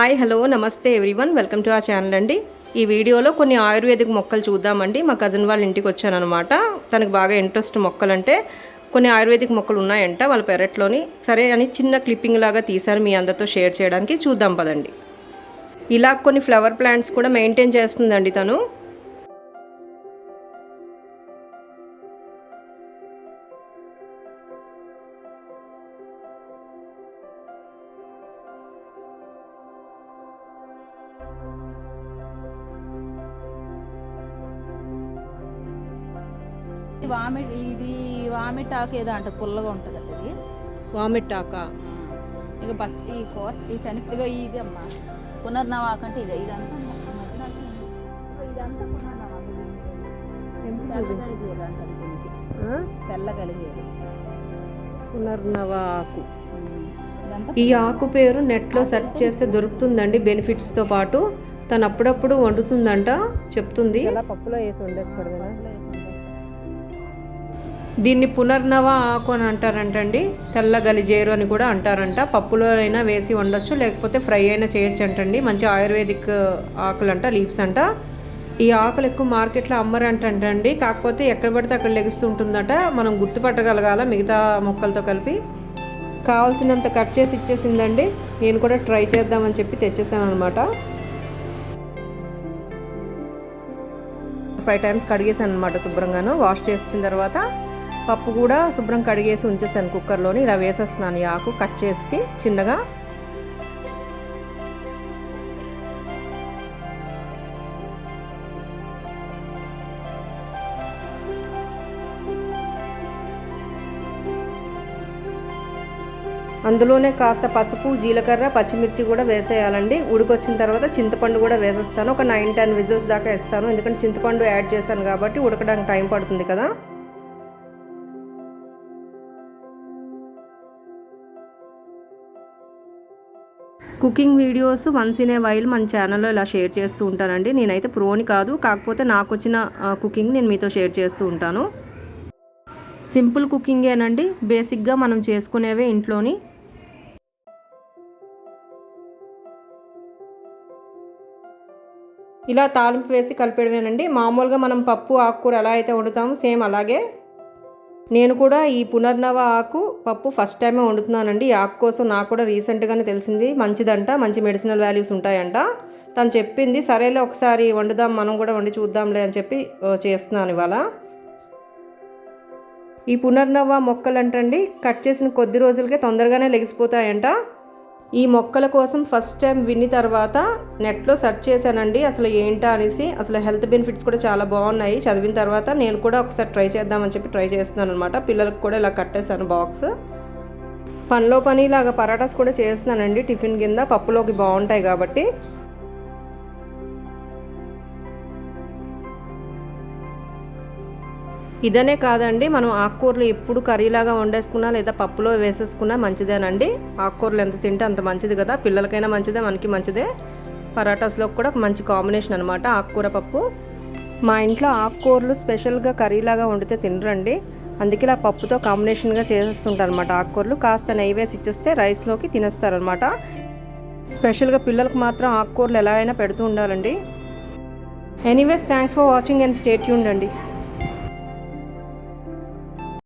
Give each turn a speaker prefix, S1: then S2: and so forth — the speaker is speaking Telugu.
S1: హాయ్ హలో నమస్తే ఎవ్రీవన్. వెల్కమ్ టు ఆ ఛానల్ అండి. ఈ వీడియోలో కొన్ని ఆయుర్వేదిక్ మొక్కలు చూద్దామండి. మా కజిన్ వాళ్ళ ఇంటికి వచ్చానమాట తనకు బాగా ఇంట్రెస్ట్ మొక్కలంటే కొన్ని ఆయుర్వేదిక్ మొక్కలు ఉన్నాయంట వాళ్ళ పెరట్లోని. సరే అని చిన్న క్లిప్పింగ్ లాగా తీశాను మీ అందరితో షేర్ చేయడానికి. చూద్దాం పదండి. ఇలా కొన్ని ఫ్లవర్ ప్లాంట్స్ కూడా మెయింటైన్ చేస్తుందండి తను.
S2: ఇది వామి ఇది వామిటాకు ఏదో అంట పుల్లగా ఉంటుంది అట ఇది
S1: వామిట్టాక
S2: ఇక పచ్చి ఈ కూర ఈ ఇగో ఇది అమ్మా. పునర్నవాక అంటే ఇదే ఇదంతా ఇదంతా పునర్నవాక. అంటారు
S1: ఆకు ఈ ఆకు పేరు నెట్లో సెర్చ్ చేస్తే దొరుకుతుందండి బెనిఫిట్స్తో పాటు. తను అప్పుడప్పుడు వండుతుందంట చెప్తుంది. పప్పులో వేసి వండేసుకోవడమేనా. దీన్ని పునర్నవ ఆకు అని అంటారంటండి. తెల్ల గలిజేరు అని కూడా అంటారంట. పప్పులో అయినా వేసి వండొచ్చు లేకపోతే ఫ్రై అయినా చేయొచ్చు అంటండి మంచి ఆయుర్వేదిక్ ఆకులు అంట లీవ్స్ అంట. ఈ ఆకులు ఎక్కువ మార్కెట్లో అమ్మరంటండి కాకపోతే ఎక్కడ పడితే అక్కడ లెగుస్తుంటుందట. మనం గుర్తుపట్టగలగాల మిగతా మొక్కలతో కలిపి. కావాల్సినంత కట్ చేసి ఇచ్చేసిందండి. నేను కూడా ట్రై చేద్దామని చెప్పి తెచ్చేసాను అనమాట ఫైవ్ టైమ్స్ కడిగేసాను అనమాట శుభ్రంగాను. వాష్ చేసిన తర్వాత పప్పు కూడా శుభ్రం కడిగేసి ఉంచేసాను కుక్కర్లోని. ఇలా వేసేస్తున్నాను ఈ ఆకు. కట్ చేసి చిన్నగా అందులోనే కాస్త పసుపు జీలకర్ర పచ్చిమిర్చి కూడా వేసేయాలండి. ఉడికొచ్చిన తర్వాత చింతపండు కూడా వేసేస్తాను. ఒక నైన్ టెన్ విజిల్స్ దాకా ఇస్తాను ఎందుకంటే చింతపండు యాడ్ చేశాను కాబట్టి ఉడకడానికి టైం పడుతుంది కదా. Cooking videos once in a while మన ఛానల్లో ఇలా షేర్ చేస్తూ ఉంటానండి. నేనైతే ప్రోని కాదు కాకపోతే నాకు వచ్చిన కుకింగ్ నేను మీతో షేర్ చేస్తూ ఉంటాను. సింపుల్ కుకింగేనండి. బేసిక్గా మనం చేసుకునేవే ఇంట్లోని. ఇలా తాలింపు వేసి కలిపేయడమేనండి. మామూలుగా మనం పప్పు ఆకుకూర ఎలా అయితే వండుతామో సేమ్ అలాగే. నేను కూడా ఈ పునర్నవ ఆకు పప్పు ఫస్ట్ టైమే వండుతున్నానండి. ఈ ఆకు కోసం నాకు కూడా రీసెంట్గానే తెలిసింది. మంచిదంట మంచి మెడిసినల్ వాల్యూస్ ఉంటాయంట. తను చెప్పింది సరేలే ఒకసారి వండుదాం మనం కూడా వండి చూద్దాంలే అని చెప్పి చేస్తున్నాను ఇవాళ. ఈ పునర్నవ మొక్కలు అంటండి కట్ చేసిన కొద్ది రోజులకే తొందరగానే లెగిసిపోతాయంట. ఈ మొక్కల కోసం ఫస్ట్ టైం విని తర్వాత నెట్లో సెర్చ్ చేశానండి. అసలు ఏంటా అనేసి అసలు హెల్త్ బెనిఫిట్స్ కూడా చాలా బాగున్నాయి. చదివిన తర్వాత నేను కూడా ఒకసారి ట్రై చేద్దామని చెప్పి ట్రై చేస్తున్నాను అనమాట పిల్లలకు కూడా ఇలా కట్టేశాను బాక్స్ పనిలో పని ఇలాగ పరాటాస్ కూడా చేస్తున్నానండి. టిఫిన్ కింద పప్పులోకి బాగుంటాయి కాబట్టి. ఇదనే కాదండి మనం ఆకుకూరలు ఎప్పుడు కర్రీలాగా వండేసుకున్నా లేదా పప్పులో వేసేసుకున్నా మంచిదేనండి. ఆకుకూరలు ఎంత తింటే అంత మంచిది కదా. పిల్లలకైనా మంచిదే మనకి మంచిదే. పరాటాస్లో కూడా మంచి కాంబినేషన్ అనమాట ఆకుకూర పప్పు. మా ఇంట్లో ఆకుకూరలు స్పెషల్గా కర్రీలాగా వండితే తినరండి. అందుకే ఇలా పప్పుతో కాంబినేషన్గా చేసేస్తుంటారు అనమాట ఆకుకూరలు. కాస్త నెయ్యి వేసి ఇచ్చేస్తే రైస్లోకి తినేస్తారనమాట స్పెషల్గా పిల్లలకు మాత్రం ఆకుకూరలు ఎలా అయినా పెడుతూ ఉండాలండి. Anyways thanks for watching and stay tuned అండి.